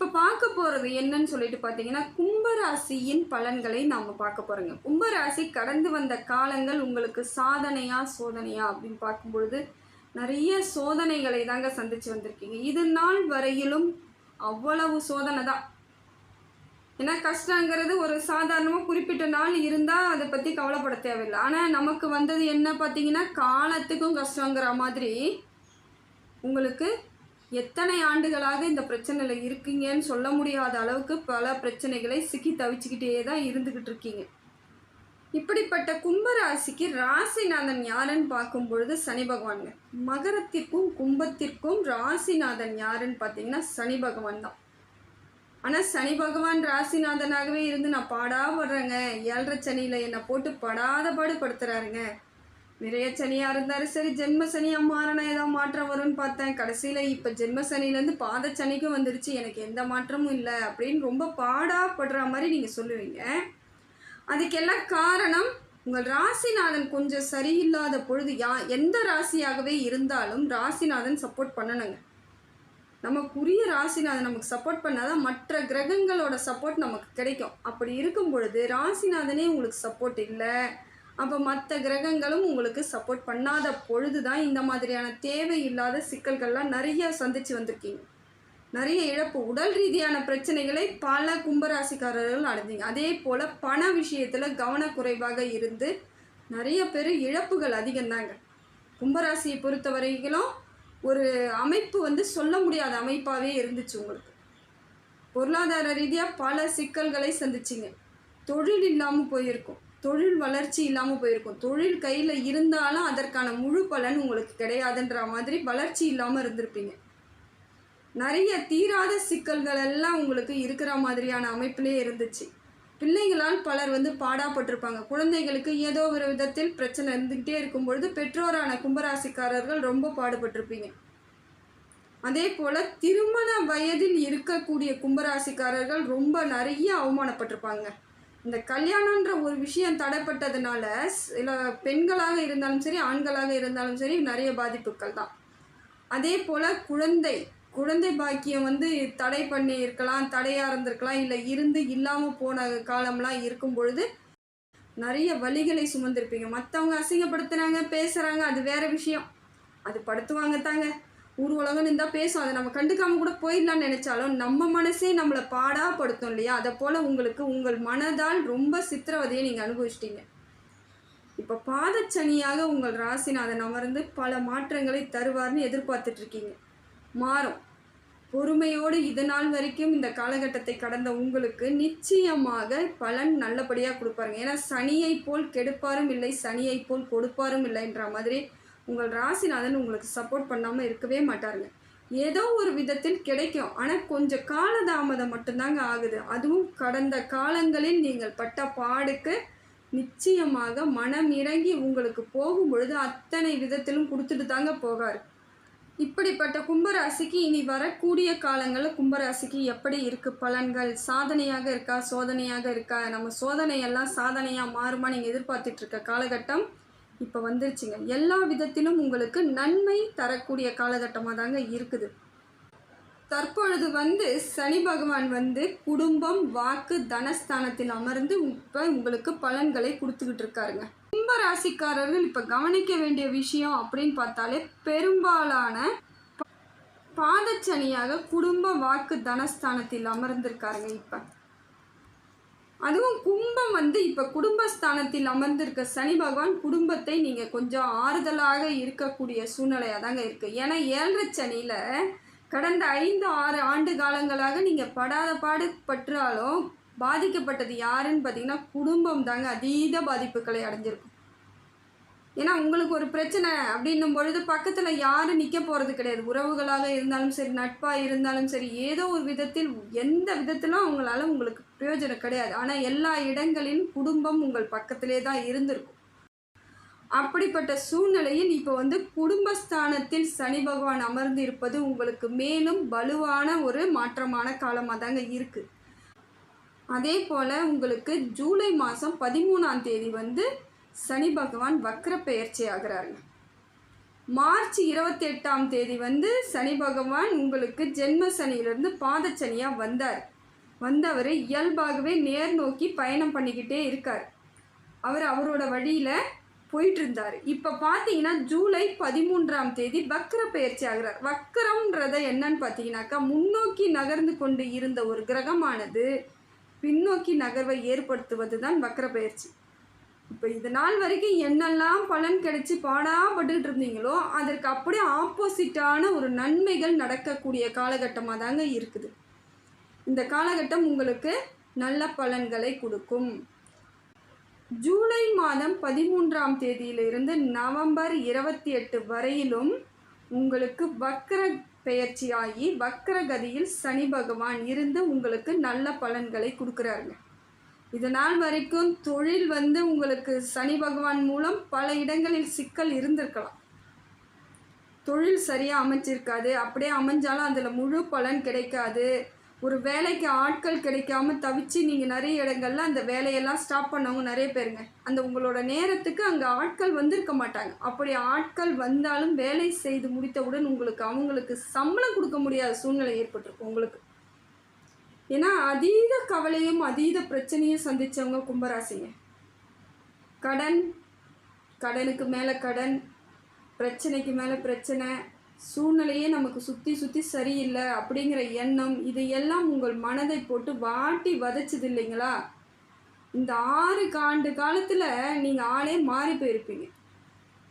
இப்போ பார்க்க போகிறது என்னன்னு சொல்லிட்டு பார்த்தீங்கன்னா கும்பராசியின் பலன்களை நாம் பார்க்க போகிறோங்க கும்பராசி கடந்து வந்த காலங்கள் உங்களுக்கு சாதனையா சோதனையா அப்படின்னு பார்க்கும்பொழுது நிறைய சோதனைகளை தாங்க சந்தித்து வந்திருக்கீங்க. இது நாள் வரையிலும் அவ்வளவு சோதனை தான். ஏன்னா கஷ்டங்கிறது ஒரு சாதாரணமாக குறிப்பிட்ட நாள் இருந்தால் அதை பற்றி கவலைப்பட தேவையில்லை. ஆனால் நமக்கு வந்தது என்ன பார்த்தீங்கன்னா காலத்துக்கும் கஷ்டங்கிற மாதிரி உங்களுக்கு எத்தனை ஆண்டுகளாக இந்த பிரச்சனையில் இருக்கீங்கன்னு சொல்ல முடியாத அளவுக்கு பல பிரச்சனைகளை சிக்கி தவிச்சுக்கிட்டே தான் இருந்துக்கிட்டு இருக்கீங்க. இப்படிப்பட்ட கும்பராசிக்கு ராசிநாதன் யாருன்னு பார்க்கும் பொழுது சனி பகவானுங்க. மகரத்திற்கும் கும்பத்திற்கும் ராசிநாதன் யாருன்னு பார்த்தீங்கன்னா சனி பகவான் தான். ஆனால் சனி பகவான் ராசிநாதனாகவே இருந்து நான் பாடாப்படுறேங்க ஏழரை சனியில் என்னை போட்டு படாத பாடு படுத்துறாருங்க. நிறைய சனியாக இருந்தாலும் சரி ஜென்ம சனியாக மாறினா ஏதாவது மாற்றம் வரும்னு பார்த்தேன். கடைசியில் இப்போ ஜென்ம சனிலேருந்து பாத சனிக்கும் வந்துருச்சு. எனக்கு எந்த மாற்றமும் இல்லை அப்படின்னு ரொம்ப பாடாப்படுற மாதிரி நீங்கள் சொல்லுவீங்க. அதுக்கெல்லாம் காரணம் உங்கள் ராசிநாதன் கொஞ்சம் சரியில்லாத பொழுது யா எந்த ராசியாகவே இருந்தாலும் ராசிநாதன் சப்போர்ட் பண்ணணுங்க. நமக்குரிய ராசிநாதன் நமக்கு சப்போர்ட் பண்ணாதான் மற்ற கிரகங்களோட சப்போர்ட் நமக்கு கிடைக்கும். அப்படி இருக்கும் பொழுது ராசிநாதனே உங்களுக்கு சப்போர்ட் இல்லை. அப்போ மற்ற கிரகங்களும் உங்களுக்கு சப்போர்ட் பண்ணாத பொழுது தான் இந்த மாதிரியான தேவையில்லாத சிக்கல்கள்லாம் நிறைய சந்திச்சு வந்திருக்கீங்க. நிறைய இழப்பு உடல் ரீதியான பிரச்சனைகளை பல கும்பராசிக்காரர்கள் அடைஞ்சீங்க அதே போல் பண விஷயத்தில் கவனக்குறைவாக இருந்து நிறைய பேர் இழப்புகள் அதிகம்தாங்க கும்பராசியை பொறுத்த வரைக்கும் ஒரு அமைப்பு வந்து சொல்ல முடியாத அமைப்பாகவே இருந்துச்சு உங்களுக்கு. பொருளாதார ரீதியாக பல சிக்கல்களை சந்திச்சிங்க. தொழில் இல்லாமல் போயிருக்கும். தொழில் வளர்ச்சி இல்லாமல் போயிருக்கும். தொழில் கையில் இருந்தாலும் அதற்கான முழு பலன் உங்களுக்கு கிடையாதுன்ற மாதிரி வளர்ச்சி இல்லாமல் இருந்திருப்பீங்க. நிறைய தீராத சிக்கல்கள் எல்லாம் உங்களுக்கு இருக்கிற மாதிரியான அமைப்பிலே இருந்துச்சு. பிள்ளைகளால் பலர் வந்து பாடாப்பட்டிருப்பாங்க. குழந்தைகளுக்கு ஏதோ ஒரு விதத்தில் பிரச்சனை இருந்துக்கிட்டே இருக்கும் பொழுது பெற்றோரான கும்பராசிக்காரர்கள் ரொம்ப பாடுபட்டிருப்பீங்க. அதே போல் திருமண வயதில் இருக்கக்கூடிய கும்பராசிக்காரர்கள் ரொம்ப நிறைய அவமானப்பட்டிருப்பாங்க. இந்த கல்யாணன்ற ஒரு விஷயம் தடைப்பட்டதுனால சில பெண்களாக இருந்தாலும் சரி ஆண்களாக இருந்தாலும் சரி நிறைய பாதிப்புகள் தான். அதே போல் குழந்தை குழந்தை பாக்கியம் வந்து தடை பண்ணி இருக்கலாம் தடையாக இருந்திருக்கலாம் இல்லை இருந்து இல்லாமல் போன காலம்லாம் இருக்கும் பொழுது நிறைய வழிகளை சுமந்திருப்பீங்க. மற்றவங்க அசிங்கப்படுத்துகிறாங்க பேசுகிறாங்க அது வேற விஷயம். அது படுத்துவாங்க தாங்க. ஊர்வலகம்னு இருந்தால் பேசும். அதை நம்ம கண்டுக்காம கூட போயிடலாம்னு நினச்சாலும் நம்ம மனசே நம்மளை பாடாப்படுத்தும் இல்லையா? அதை போல் உங்களுக்கு உங்கள் மனதால் ரொம்ப சித்திரவதையை நீங்கள் அனுபவிச்சிட்டீங்க. இப்போ பாதச்சனியாக உங்கள் ராசிநாதன் அமர்ந்து பல மாற்றங்களை தருவார்னு எதிர்பார்த்துட்ருக்கீங்க மாறும். பொறுமையோடு இது நாள் வரைக்கும் இந்த காலகட்டத்தை கடந்த உங்களுக்கு நிச்சயமாக பலன் நல்லபடியாக கொடுப்பாருங்க. ஏன்னா சனியை போல் கெடுப்பாரும் இல்லை சனியை போல் கொடுப்பாரும் இல்லைன்ற மாதிரி உங்கள் ராசிநாதன் உங்களுக்கு சப்போர்ட் பண்ணாமல் இருக்கவே மாட்டாருங்க. ஏதோ ஒரு விதத்தில் கிடைக்கும். ஆனால் கொஞ்சம் காலதாமதம் மட்டும்தாங்க ஆகுது. அதுவும் கடந்த காலங்களில் நீங்கள் பட்ட பாடுக்கு நிச்சயமாக மனம் இறங்கி உங்களுக்கு போகும் பொழுது அத்தனை விதத்திலும் கொடுத்துட்டு தாங்க போகார். இப்படிப்பட்ட கும்பராசிக்கு இனி வரக்கூடிய காலங்களில் கும்பராசிக்கு எப்படி இருக்குது பலன்கள் சாதனையாக இருக்கா? சோதனையாக இருக்கா? நம்ம சோதனையெல்லாம் சாதனையாக மாறுமா? நீங்கள் எதிர்பார்த்துட்ருக்க காலகட்டம் இப்போ வந்துருச்சுங்க. எல்லா விதத்திலும் உங்களுக்கு நன்மை தரக்கூடிய காலகட்டமாக தாங்க இருக்குது. தற்பொழுது வந்து சனி பகவான் வந்து குடும்பம் வாக்கு தனஸ்தானத்தில் அமர்ந்து இப்போ உங்களுக்கு பலன்களை கொடுத்துக்கிட்டு இருக்காருங்க. கும்ப ராசிக்காரர்கள் இப்போ கவனிக்க வேண்டிய விஷயம் அப்படின்னு பார்த்தாலே பெரும்பாலான பாதச்சனியாக குடும்ப வாக்கு தனஸ்தானத்தில் அமர்ந்திருக்காருங்க இப்போ. அதுவும் கும்பம் வந்து இப்போ குடும்பஸ்தானத்தில் அமர்ந்திருக்க சனி பகவான் குடும்பத்தை நீங்கள் கொஞ்சம் ஆறுதலாக இருக்கக்கூடிய சூழ்நிலையாக தாங்க இருக்குது ஏன்னா ஏழரை சனியில் கடந்த ஐந்து ஆறு ஆண்டு காலங்களாக நீங்கள் படாத பாடு பற்றாலும் பாதிக்கப்பட்டது யாருன்னு பார்த்தீங்கன்னா குடும்பம் தாங்க. அதீத பாதிப்புகளை அடைஞ்சிருக்கும் ஏன்னா உங்களுக்கு ஒரு பிரச்சனை அப்படின்னும் பொழுது பக்கத்தில் யாரும் நிற்க போகிறது கிடையாது. உறவுகளாக இருந்தாலும் சரி நட்பாக இருந்தாலும் சரி ஏதோ ஒரு விதத்தில் எந்த விதத்திலும் அவங்களால உங்களுக்கு பிரயோஜனம் கிடையாது. ஆனால் எல்லா இடங்களிலும் குடும்பம் உங்கள் பக்கத்திலே தான் இருந்திருக்கும். அப்படிப்பட்ட சூழ்நிலையில் இப்போ வந்து குடும்பஸ்தானத்தில் சனி பகவான் அமர்ந்து இருப்பது உங்களுக்கு மேலும் வலுவான ஒரு மாற்றமான காலமாக தாங்க இருக்குது அதே போல் உங்களுக்கு ஜூலை மாதம் பதிமூணாம் தேதி வந்து சனி பகவான் வக்ர பெயர்ச்சி ஆகிறாருங்க மார்ச் இருபத்தி எட்டாம் தேதி வந்து சனி பகவான் உங்களுக்கு ஜென்ம சனியிலிருந்து பாதச்சனியாக வந்தார். வந்தவர் இயல்பாகவே நேர் நோக்கி பயணம் பண்ணிக்கிட்டே இருக்கார். அவர் அவரோட வழியில் போயிட்டு இருந்தார் இப்போ பார்த்தீங்கன்னா ஜூலை பதிமூன்றாம் தேதி வக்கர பயிற்சி ஆகிறார். வக்ரம்ன்றத என்னன்னு பார்த்தீங்கன்னாக்கா முன்னோக்கி நகர்ந்து கொண்டு இருந்த ஒரு கிரகமானது பின்னோக்கி நகர்வை ஏற்படுத்துவது தான் வக்கர பயிற்சி இப்போ இது நாள் வரைக்கும் என்னெல்லாம் பலன் கிடைச்சி பாடாப்பட்டுக்கிட்டு இருந்தீங்களோ அதற்கு அப்படியே ஆப்போசிட்டான ஒரு நன்மைகள் நடக்கக்கூடிய காலகட்டமாக தாங்க இருக்குது. இந்த காலகட்டம் உங்களுக்கு நல்ல பலன்களை கொடுக்கும். ஜூலை மாதம் பதிமூன்றாம் தேதியிலிருந்து நவம்பர் இருபத்தி எட்டு வரையிலும் உங்களுக்கு வக்ர பெயர்ச்சியாகி வக்ர கதியில் சனி பகவான் இருந்து உங்களுக்கு நல்ல பலன்களை கொடுக்குறாருங்க. இது நாள் வரைக்கும் தொழில் வந்து உங்களுக்கு சனி பகவான் மூலம் பல இடங்களில் சிக்கல் இருந்திருக்கலாம். தொழில் சரியாக அமைச்சிருக்காது அப்படியே அமைஞ்சாலும் அதில் முழு பலன் கிடைக்காது. ஒரு வேலைக்கு ஆட்கள் கிடைக்காம தவிச்சு நீங்கள் நிறைய இடங்கள்ல அந்த வேலையெல்லாம் ஸ்டாப் பண்ணவங்க நிறைய பேருங்க. அந்த உங்களோட நேரத்துக்கு அங்கே ஆட்கள் வந்திருக்க மாட்டாங்க. அப்படி ஆட்கள் வந்தாலும் வேலை செய்து முடித்தவுடன் உங்களுக்கு அவங்களுக்கு சம்பளம் கொடுக்க முடியாத சூழ்நிலை ஏற்பட்டிருக்கும் உங்களுக்கு. ஏன்னா அதீத கவலையும் அதீத பிரச்சனையும் சந்தித்தவங்க கும்பராசிங்க. கடன் கடனுக்கு மேலே கடன் பிரச்சனைக்கு மேலே பிரச்சனை சூழ்நிலையே நமக்கு சுற்றி சுற்றி சரியில்லை அப்படிங்கிற எண்ணம் இதையெல்லாம் உங்கள் மனதை போட்டு வாட்டி வதைச்சது இல்லைங்களா? இந்த ஆறு ஆண்டு காலத்தில் நீங்கள் ஆளே மாறி போயிருப்பீங்க.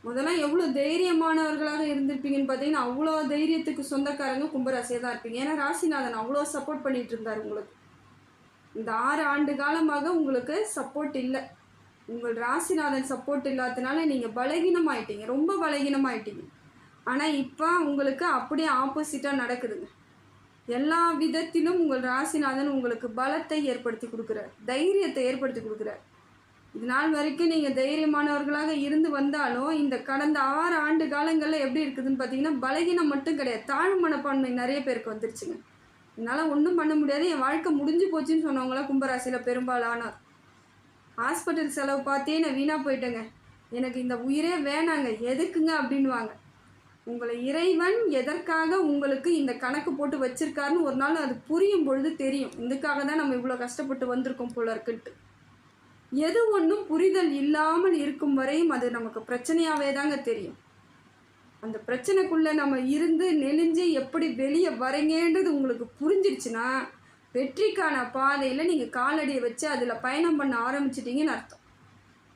முதல்ல எவ்வளோ தைரியமானவர்களாக இருந்திருப்பீங்கன்னு பார்த்தீங்கன்னா அவ்வளோ தைரியத்துக்கு சொந்தக்காரங்க கும்பராசியாக தான் இருப்பீங்க. ஏன்னா ராசிநாதன் அவ்வளோ சப்போர்ட் பண்ணிகிட்டு இருந்தார் உங்களுக்கு. இந்த ஆறு ஆண்டு காலமாக உங்களுக்கு சப்போர்ட் இல்லை. உங்கள் ராசிநாதன் சப்போர்ட் இல்லாததுனால நீங்கள் பலகீனமாயிட்டீங்க. ரொம்ப பலகீனமாயிட்டீங்க. ஆனால் இப்போ உங்களுக்கு அப்படியே ஆப்போசிட்டாக நடக்குதுங்க. எல்லா விதத்திலும் உங்கள் ராசிநாதன் உங்களுக்கு பலத்தை ஏற்படுத்தி கொடுக்குறார். தைரியத்தை ஏற்படுத்தி கொடுக்குறார். இது நாள் வரைக்கும் நீங்கள் தைரியமானவர்களாக இருந்து வந்தாலும் இந்த கடந்த ஆறு ஆண்டு காலங்களில் எப்படி இருக்குதுன்னு பார்த்தீங்கன்னா பலகீனம் மட்டும் கிடையாது. தாழ்வு மனப்பான்மை நிறைய பேருக்கு வந்துருச்சுங்க. என்னால் ஒன்றும் பண்ண முடியாது. என் வாழ்க்கை முடிஞ்சு போச்சுன்னு சொன்னவங்களாம் கும்பராசியில் பெரும்பாலானார். ஹாஸ்பிட்டல் செலவு பார்த்தே நான் வீணாக போயிட்டேங்க. எனக்கு இந்த உயிரே வேணாங்க. எதுக்குங்க அப்படின்வாங்க உங்களை இறைவன் எதற்காக உங்களுக்கு இந்த கணக்கு போட்டு வச்சிருக்காருன்னு ஒரு நாள் அது புரியும் பொழுது தெரியும். இதுக்காக தான் நம்ம இவ்வளோ கஷ்டப்பட்டு வந்திருக்கோம் போல இருக்குன்ட்டு. எது ஒன்றும் புரிதல் இல்லாமல் இருக்கும் வரையும் அது நமக்கு பிரச்சனையாகவே தாங்க தெரியும். அந்த பிரச்சனைக்குள்ளே நம்ம இருந்து நெளிஞ்சு எப்படி வெளியே வரீங்கன்றது உங்களுக்கு புரிஞ்சிருச்சுன்னா வெற்றிக்கான பாதையில் நீங்கள் காலடியை வச்சு அதில் பயணம் பண்ண ஆரம்பிச்சிட்டிங்கன்னு அர்த்தம்.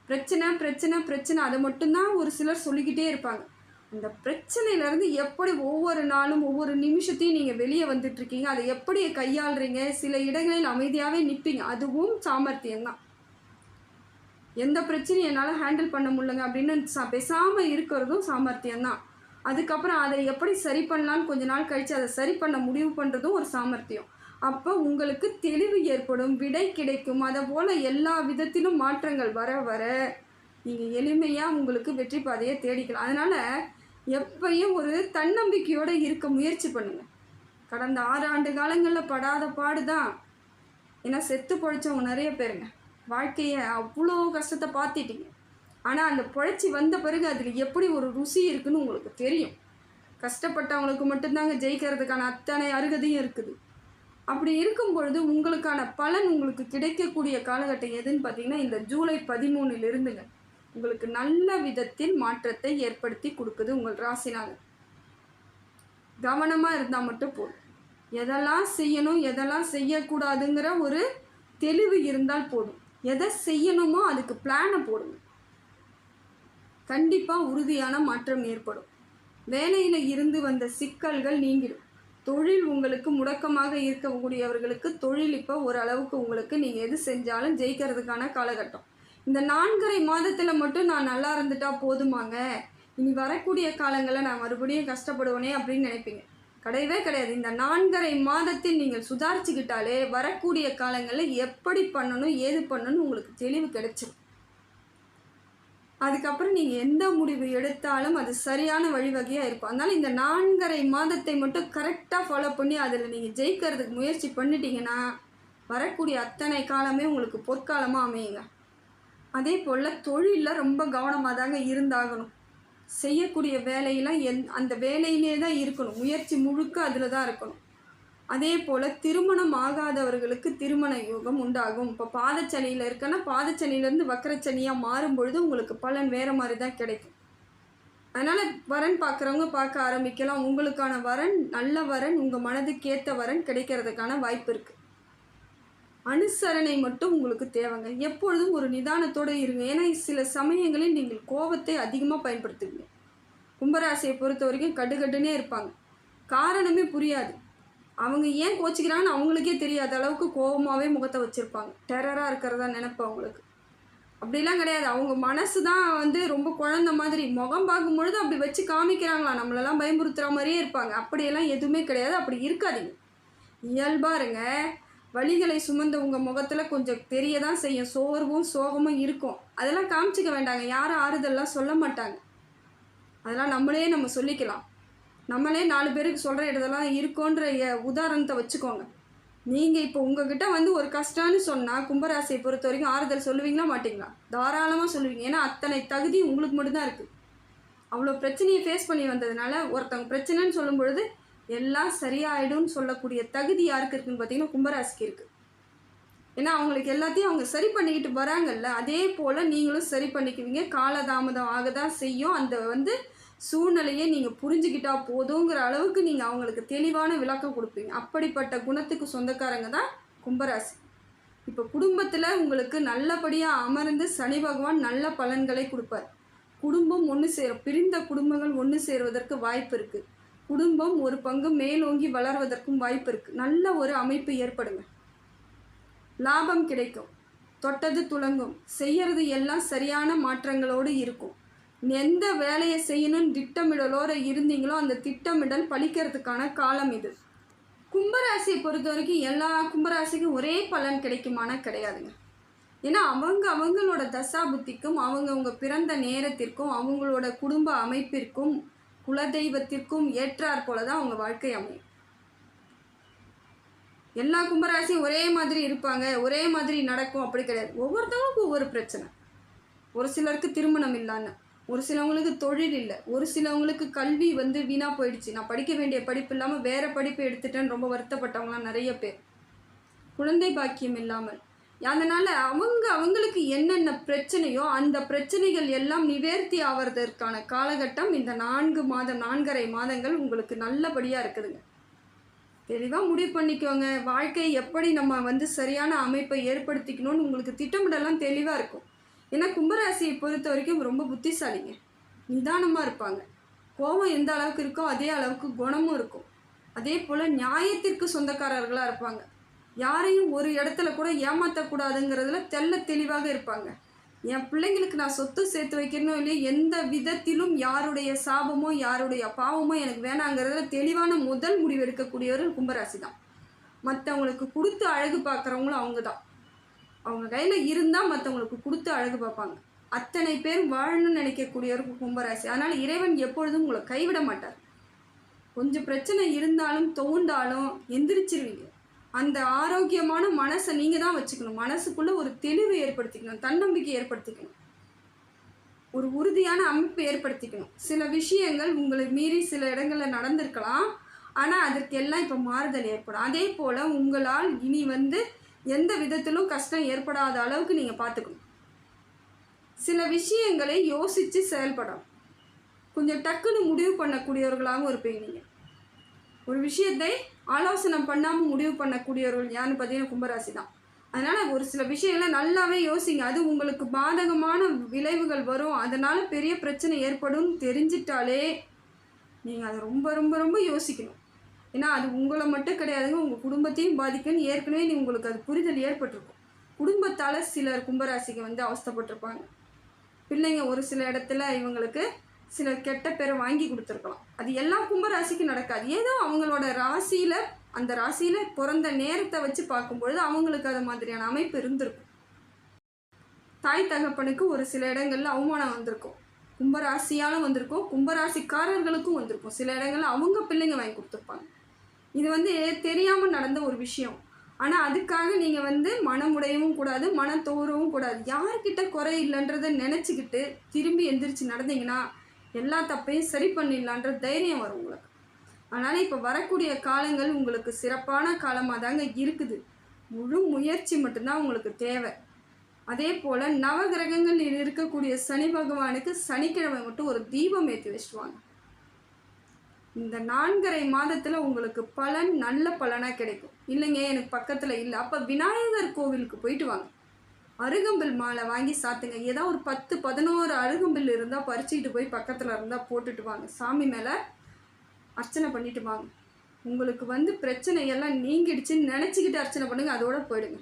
பிரச்சனை பிரச்சனை பிரச்சனை அதை மட்டும்தான் ஒரு சிலர் சொல்லிக்கிட்டே இருப்பாங்க. அந்த பிரச்சனையிலேருந்து எப்படி ஒவ்வொரு நாளும் ஒவ்வொரு நிமிஷத்தையும் நீங்கள் வெளியே வந்துட்டுருக்கீங்க அதை எப்படி கையாளுறீங்க சில இடங்களில் அமைதியாகவே நிற்பீங்க அதுவும் சாமர்த்தியம்தான். எந்த பிரச்சனையும் என்னால் ஹேண்டில் பண்ண முடியலங்க அப்படின்னு சா பேசாமல் இருக்கிறதும் சாமர்த்தியம்தான். அதுக்கப்புறம் அதை எப்படி சரி பண்ணலான்னு கொஞ்ச நாள் கழித்து அதை சரி பண்ண முடிவு பண்ணுறதும் ஒரு சாமர்த்தியம். அப்போ உங்களுக்கு தெளிவு ஏற்படும் விடை கிடைக்கும். அதை போல் எல்லா விதத்திலும் மாற்றங்கள் வர வர நீங்கள் எளிமையாக உங்களுக்கு வெற்றி பாதையை தேடிக்கலாம். அதனால் எப்பயும் ஒரு தன்னம்பிக்கையோடு இருக்க முயற்சி பண்ணுங்கள் கடந்த ஆறு ஆண்டு காலங்களில் படாத பாடு தான் ஏன்னா செத்து பொழைச்சவங்க நிறைய பேருங்க. வாழ்க்கையை அவ்வளோ கஷ்டத்தை பார்த்துட்டீங்க. ஆனால் அந்த புழைச்சி வந்த பிறகு அதில் எப்படி ஒரு ருசி இருக்குன்னு உங்களுக்கு தெரியும். கஷ்டப்பட்டவங்களுக்கு மட்டும்தாங்க ஜெயிக்கிறதுக்கான அத்தனை அருகதையும் இருக்குது. அப்படி இருக்கும் பொழுது உங்களுக்கான பலன் உங்களுக்கு கிடைக்கக்கூடிய காலகட்டம் எதுன்னு பார்த்தீங்கன்னா இந்த ஜூலை பதிமூணுல இருந்துங்க உங்களுக்கு நல்ல விதத்தில் மாற்றத்தை ஏற்படுத்தி கொடுக்குது உங்கள் ராசினாங்க கவனமாக இருந்தால் மட்டும் போதும். எதெல்லாம் செய்யணும் எதெல்லாம் செய்யக்கூடாதுங்கிற ஒரு தெளிவு இருந்தால் போதும். எதை செய்யணுமோ அதுக்கு பிளானை போடுங்க. கண்டிப்பாக உறுதியான மாற்றம் ஏற்படும். வேலையில் இருந்து வந்த சிக்கல்கள் நீங்கிடும். தொழில் உங்களுக்கு முடக்கமாக இருக்கக்கூடியவர்களுக்கு தொழில் இப்போ ஓரளவுக்கு உங்களுக்கு நீங்கள் எது செஞ்சாலும் ஜெயிக்கிறதுக்கான காலகட்டம். இந்த நான்கரை மாதத்தில் மட்டும் நான் நல்லா இருந்துட்டா போதுமாங்க. இனி வரக்கூடிய காலங்களில் நான் மறுபடியும் கஷ்டப்படுவேனே அப்படின்னு நினைப்பீங்க. கிடையவே கிடையாது. இந்த நான்கரை மாதத்தில் நீங்கள் சுதாரிச்சுக்கிட்டாலே வரக்கூடிய காலங்களில் எப்படி பண்ணணும் ஏது பண்ணணும் உங்களுக்கு தெளிவு கிடைச்சிடும் அதுக்கப்புறம் நீங்கள் எந்த முடிவு எடுத்தாலும் அது சரியான வழிவகையாக இருக்கும். அதனால் இந்த நான்கரை மாதத்தை மட்டும் கரெக்டாக ஃபாலோ பண்ணி அதில் நீங்கள் ஜெயிக்கிறதுக்கு முயற்சி பண்ணிட்டீங்கன்னா வரக்கூடிய அத்தனை காலமே உங்களுக்கு பொற்காலமாக அமையுங்க. அதே போல் தொழிலில் ரொம்ப கவனமாக தாங்க இருந்தாகணும். செய்யக்கூடிய வேலையெல்லாம் எந் அந்த வேலையிலே தான் இருக்கணும். முயற்சி முழுக்க அதில் தான் இருக்கணும். அதே போல் திருமணம் ஆகாதவர்களுக்கு திருமண யோகம் உண்டாகும். இப்போ பாதச்சனியில் இருக்கன்னா பாதச்சனியிலேருந்து வக்கரச்சனியாக மாறும் பொழுது உங்களுக்கு பலன் வேறு மாதிரி தான் கிடைக்கும். அதனால் வரன் பார்க்குறவங்க பார்க்க ஆரம்பிக்கலாம். உங்களுக்கான வரன் நல்ல வரன் உங்கள் மனதுக்கேற்ற வரன் கிடைக்கிறதுக்கான வாய்ப்பு இருக்குது அனுசரணை மட்டும் உங்களுக்கு தேவைங்க. எப்பொழுதும் ஒரு நிதானத்தோடு இருங்க. ஏன்னா சில சமயங்களில் நீங்கள் கோபத்தை அதிகமாக பயன்படுத்துவீங்க. கும்பராசியை பொறுத்த வரைக்கும் கடுகடுன்னே இருப்பாங்க. காரணமே புரியாது. அவங்க ஏன் கோச்சிக்கிறாங்கன்னு அவங்களுக்கே தெரியாத அளவுக்கு கோபமாகவே முகத்தை வச்சுருப்பாங்க. டெரராக இருக்கிறதா நினைப்பு அவங்களுக்கு. அப்படிலாம் கிடையாது. அவங்க மனசு தான் வந்து ரொம்ப குழந்த மாதிரி. முகம் பார்க்கும் பொழுது அப்படி வச்சு காமிக்கிறாங்களா? நம்மளெல்லாம் பயமுறுத்துகிற மாதிரியே இருப்பாங்க. அப்படியெல்லாம் எதுவுமே கிடையாது. அப்படி இருக்காதீங்க. இயல்பாக இருங்க. வழிகளை சுமந்த உங்கள் முகத்தில் கொஞ்சம் தெரிய தான் செய்யும். சோர்வும் சோகமும் இருக்கும். அதெல்லாம் காமிச்சிக்க வேண்டாங்க. யாரும் ஆறுதல்லாம் சொல்ல மாட்டாங்க. அதெல்லாம் நம்மளே நம்ம சொல்லிக்கலாம். நம்மளே நாலு பேருக்கு சொல்கிற இடத்தெல்லாம் இருக்கோன்ற உதாரணத்தை வச்சுக்கோங்க. நீங்கள் இப்போ உங்ககிட்ட வந்து ஒரு கஷ்டம்னு சொன்னால் கும்பராசியை பொறுத்த வரைக்கும் ஆறுதல் சொல்லுவீங்களா மாட்டிங்களா? தாராளமாக சொல்லுவீங்க. ஏன்னா அத்தனை தகுதி உங்களுக்கு மட்டும்தான் இருக்குது அவ்வளோ பிரச்சனையை ஃபேஸ் பண்ணி வந்ததுனால ஒருத்தவங்க பிரச்சனைன்னு சொல்லும் பொழுது எல்லாம் சரியாயிடும்னு சொல்லக்கூடிய தகுதி யாருக்கு இருக்குன்னு பார்த்தீங்கன்னா கும்பராசிக்கு இருக்குது ஏன்னா அவங்களுக்கு எல்லாத்தையும் அவங்க சரி பண்ணிக்கிட்டு வராங்கல்ல அதே போல் நீங்களும் சரி பண்ணிக்குவீங்க. காலதாமதம் ஆக தான் செய்யும். அந்த வந்து சூழ்நிலையை நீங்கள் புரிஞ்சுக்கிட்டா போதுங்கிற அளவுக்கு நீங்கள் அவங்களுக்கு தெளிவான விளக்கம் கொடுப்பீங்க. அப்படிப்பட்ட குணத்துக்கு சொந்தக்காரங்க தான் கும்பராசி. இப்போ குடும்பத்தில் உங்களுக்கு நல்லபடியாக அமர்ந்து சனி பகவான் நல்ல பலன்களை கொடுப்பார். குடும்பம் ஒன்று சேரும். பிரிந்த குடும்பங்கள் ஒன்று சேருவதற்கு வாய்ப்பு இருக்குது குடும்பம் ஒரு பங்கு மேலோங்கி வளர்வதற்கும் வாய்ப்பு இருக்குது நல்ல ஒரு அமைப்பு ஏற்படுங்க. லாபம் கிடைக்கும். தொட்டது துலங்கும் செய்யறது எல்லாம் சரியான மாற்றங்களோடு இருக்கும். எந்த வேலையை செய்யணும்னு திட்டமிடலோடு இருந்தீங்களோ அந்த திட்டமிடல் பழிக்கிறதுக்கான காலம் இது. கும்பராசியை பொறுத்த வரைக்கும் எல்லா கும்பராசிக்கும் ஒரே பலன் கிடைக்குமானா கிடையாதுங்க. ஏன்னா அவங்க அவங்களோட தசா புத்திக்கும் அவங்கவுங்க பிறந்த நேரத்திற்கும் அவங்களோட குடும்ப அமைப்பிற்கும் குலதெய்வத்திற்கும் ஏற்றாற் போல தான் அவங்க வாழ்க்கை அமையும். எல்லா கும்பராசியும் ஒரே மாதிரி இருப்பாங்க ஒரே மாதிரி நடக்கும் அப்படி கிடையாது. ஒவ்வொருத்தவங்களுக்கும் ஒவ்வொரு பிரச்சனை. ஒரு சிலருக்கு திருமணம் இல்லான்னு ஒரு சிலவங்களுக்கு தொழில் இல்லை ஒரு சிலவங்களுக்கு கல்வி வந்து வீணாக போயிடுச்சு. நான் படிக்க வேண்டிய படிப்பு இல்லாமல் வேறு படிப்பு எடுத்துட்டேன்னு ரொம்ப வருத்தப்பட்டவங்களாம் நிறைய பேர். குழந்தை பாக்கியம் இல்லாமல் அதனால் அவங்க அவங்களுக்கு என்னென்ன பிரச்சனையோ அந்த பிரச்சனைகள் எல்லாம் நிவர்த்தி ஆவதற்கான காலகட்டம் இந்த நான்கு மாதம் நான்கரை மாதங்கள் உங்களுக்கு நல்லபடியாக இருக்குதுங்க. தெளிவாக முடிவு பண்ணிக்கோங்க. வாழ்க்கை எப்படி நம்ம வந்து சரியான அமைப்பை ஏற்படுத்திக்கணும்னு உங்களுக்கு திட்டமிடலாம் தெளிவாக இருக்கும். ஏன்னா கும்பராசியை பொறுத்த வரைக்கும் ரொம்ப புத்திசாலிங்க. நிதானமாக இருப்பாங்க. கோபம் எந்த அளவுக்கு இருக்கோ அதே அளவுக்கு குணமும் இருக்கும். அதே போல் நியாயத்திற்கு சொந்தக்காரர்களாக இருப்பாங்க. யாரையும் ஒரு இடத்துல கூட ஏமாற்றக்கூடாதுங்கிறதுல தெள்ள தெளிவாக இருப்பாங்க. என் பிள்ளைங்களுக்கு நான் சொத்து சேர்த்து வைக்கணும் இல்லையா எந்த விதத்திலும் யாருடைய சாபமோ யாருடைய பாவமோ எனக்கு வேணாங்கிறதுல தெளிவான முதல் முடிவு எடுக்கக்கூடியவர் கும்பராசி தான் மற்றவங்களுக்கு கொடுத்து அழகு பார்க்குறவங்களும் அவங்க தான் அவங்க கையில் இருந்தால் மற்றவங்களுக்கு கொடுத்து அழகு பார்ப்பாங்க. அத்தனை பேர் வாழணும்னு நினைக்கக்கூடியவருக்கு கும்பராசி. அதனால் இறைவன் எப்பொழுதும் உங்களை கைவிட மாட்டார். கொஞ்சம் பிரச்சனை இருந்தாலும் தோண்டாலும் எந்திரிச்சிருவீங்க. அந்த ஆரோக்கியமான மனசை நீங்கள் தான் வச்சுக்கணும். மனசுக்குள்ளே ஒரு தெளிவு ஏற்படுத்திக்கணும். தன்னம்பிக்கை ஏற்படுத்திக்கணும். ஒரு உறுதியான அமைப்பு ஏற்படுத்திக்கணும். சில விஷயங்கள் உங்களை மீறி சில இடங்களில் நடந்திருக்கலாம். ஆனால் அதற்கெல்லாம் இப்போ மாறுதல் ஏற்படும். அதே போல் உங்களால் இனி வந்து எந்த விதத்திலும் கஷ்டம் ஏற்படாத அளவுக்கு நீங்கள் பார்த்துக்கணும் சில விஷயங்களை யோசித்து செயல்படும் கொஞ்சம் டக்குன்னு முடிவு பண்ணக்கூடியவர்களாகவும் இருப்பீங்க நீங்கள் ஒரு விஷயத்தை ஆலோசனை பண்ணாமல் முடிவு பண்ணக்கூடியவர்கள் யாருன்னு பார்த்தீங்கன்னா கும்பராசி தான் அதனால் ஒரு சில விஷயங்களை நல்லாவே யோசிங்க. அது உங்களுக்கு பாதகமான விளைவுகள் வரும். அதனால் பெரிய பிரச்சனை ஏற்படும். தெரிஞ்சிட்டாலே நீங்கள் அதை ரொம்ப ரொம்ப ரொம்ப யோசிக்கணும். ஏன்னா அது உங்களை மட்டும் கிடையாதுங்க. உங்கள் குடும்பத்தையும் பாதிக்கும்னு ஏற்கனவே நீ உங்களுக்கு அது புரிதல் ஏற்பட்டிருக்கும். குடும்பத்தால் சிலர் கும்பராசிக்கு வந்து அவஸ்தைப்பட்டிருப்பாங்க. பிள்ளைங்க ஒரு சில இடத்துல இவங்களுக்கு சில கெட்ட பேரை வாங்கி கொடுத்துருக்கலாம். அது எல்லா கும்பராசிக்கும் நடக்காது. ஏதோ அவங்களோட ராசியில் அந்த ராசியில் பிறந்த நேரத்தை வச்சு பார்க்கும்பொழுது அவங்களுக்கு அது மாதிரியான அமைப்பு இருந்திருக்கும். தாய் தகப்பனுக்கு ஒரு சில இடங்களில் அவமானம் வந்திருக்கும். கும்பராசியாலும் வந்திருக்கும். கும்பராசிக்காரர்களுக்கும் வந்திருக்கும். சில இடங்களில் அவங்க பிள்ளைங்க வாங்கி கொடுத்துருப்பாங்க. இது வந்து தெரியாமல் நடந்த ஒரு விஷயம். ஆனால் அதுக்காக நீங்கள் வந்து மனமுடையவும் கூடாது மனம் தோறவும் கூடாது. யார்கிட்ட குறை இல்லைன்றதை நினச்சிக்கிட்டு திரும்பி எந்திரிச்சு நடந்தீங்கன்னா எல்லா தப்பையும் சரி பண்ணிடலான்ற தைரியம் வரும் உங்களுக்கு. அதனால் இப்போ வரக்கூடிய காலங்கள் உங்களுக்கு சிறப்பான காலமாக தாங்க இருக்குது. முழு முயற்சி மட்டும்தான் உங்களுக்கு தேவை. அதே போல் நவகிரகங்களில் இருக்கக்கூடிய சனி பகவானுக்கு சனிக்கிழமை மட்டும் ஒரு தீபம் ஏற்றி வச்சுருவாங்க. இந்த நான்கரை மாதத்தில் உங்களுக்கு பலன் நல்ல பலனாக கிடைக்கும். இல்லைங்க எனக்கு பக்கத்தில் இல்லை. அப்போ விநாயகர் கோவிலுக்கு போயிட்டு வாங்க. அருகம்பில் மாலை வாங்கி சாத்துங்க. ஏதோ ஒரு பத்து பதினோரு அருகம்பில் இருந்தால் பறிச்சுக்கிட்டு போய் பக்கத்தில் இருந்தால் போட்டுட்டு வாங்க. சாமி மேலே அர்ச்சனை பண்ணிட்டு வாங்க. உங்களுக்கு வந்து பிரச்சனையெல்லாம் நீங்கிடுச்சுன்னு நினச்சிக்கிட்டு அர்ச்சனை பண்ணுங்கள் அதோட போயிடுங்க.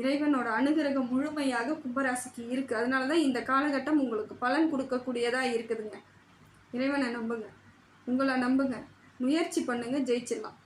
இறைவனோட அனுகிரகம் முழுமையாக கும்பராசிக்கு இருக்குது அதனால தான் இந்த காலகட்டம் உங்களுக்கு பலன் கொடுக்கக்கூடியதாக இருக்குதுங்க. இறைவனை நம்புங்க. உங்களை நம்புங்க. முயற்சி பண்ணுங்கள் ஜெயிச்சிடலாம்.